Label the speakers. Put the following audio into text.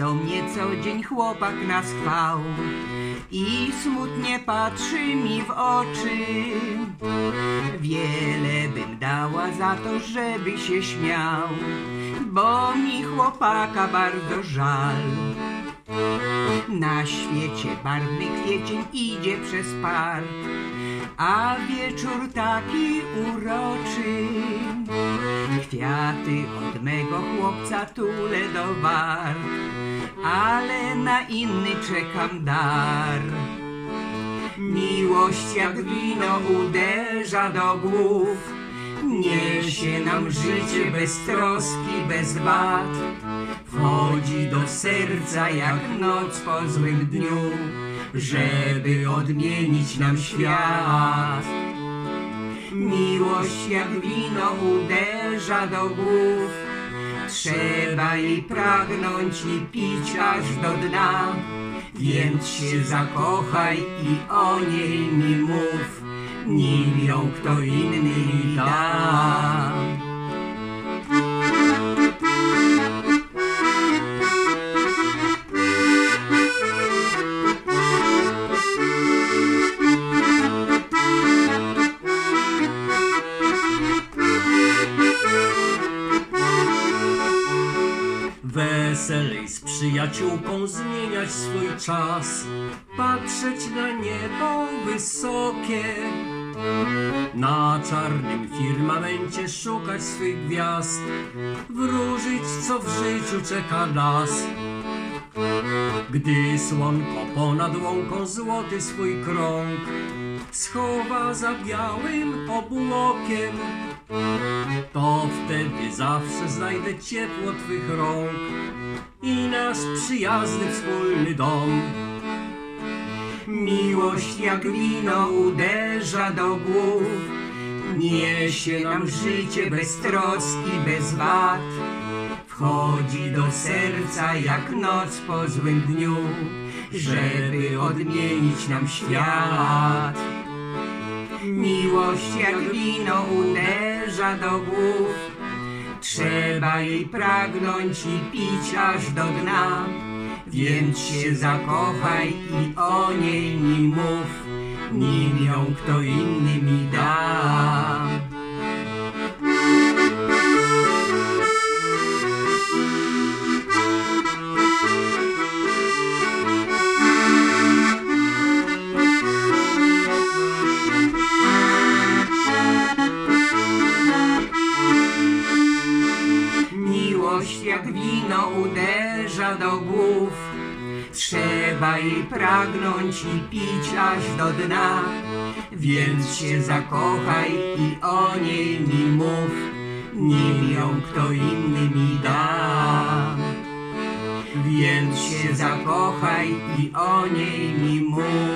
Speaker 1: Do mnie co dzień chłopak nas chwał i smutnie patrzy mi w oczy. Wiele bym dała za to, żeby się śmiał, bo mi chłopaka bardzo żal. Na świecie barwny kwiecień idzie przez park, a wieczór taki uroczy. Kwiaty od mego chłopca tule do war, ale na inny czekam dar. Miłość jak wino uderza do głów, niesie nam życie bez troski, bez wad. Wchodzi do serca jak noc po złym dniu, żeby odmienić nam świat. Miłość jak wino uderza do głów, trzeba jej pragnąć i pić aż do dna. Więc się zakochaj i o niej mi mów, nim ją kto inny da.
Speaker 2: Weselej z przyjaciółką zmieniać swój czas, patrzeć na niebo wysokie, na czarnym firmamencie szukać swych gwiazd, wróżyć co w życiu czeka nas. Gdy słonko ponad łąką złoty swój krąg schowa za białym obłokiem, to wtedy zawsze znajdę ciepło Twych rąk i nasz przyjazny wspólny dom.
Speaker 1: Miłość jak wino uderza do głów, niesie nam życie bez troski, bez wad. Wchodzi do serca jak noc po złym dniu, żeby odmienić nam świat. Miłość jak wino uderza do głów, trzeba jej pragnąć i pić aż do dna. Więc się zakochaj i o niej mi mów, nim ją kto inny mi Jak wino uderza do głów, trzeba jej pragnąć i pić aż do dna. Więc się zakochaj i o niej mi mów, nim ją kto inny mi da. Więc się zakochaj i o niej mi mów.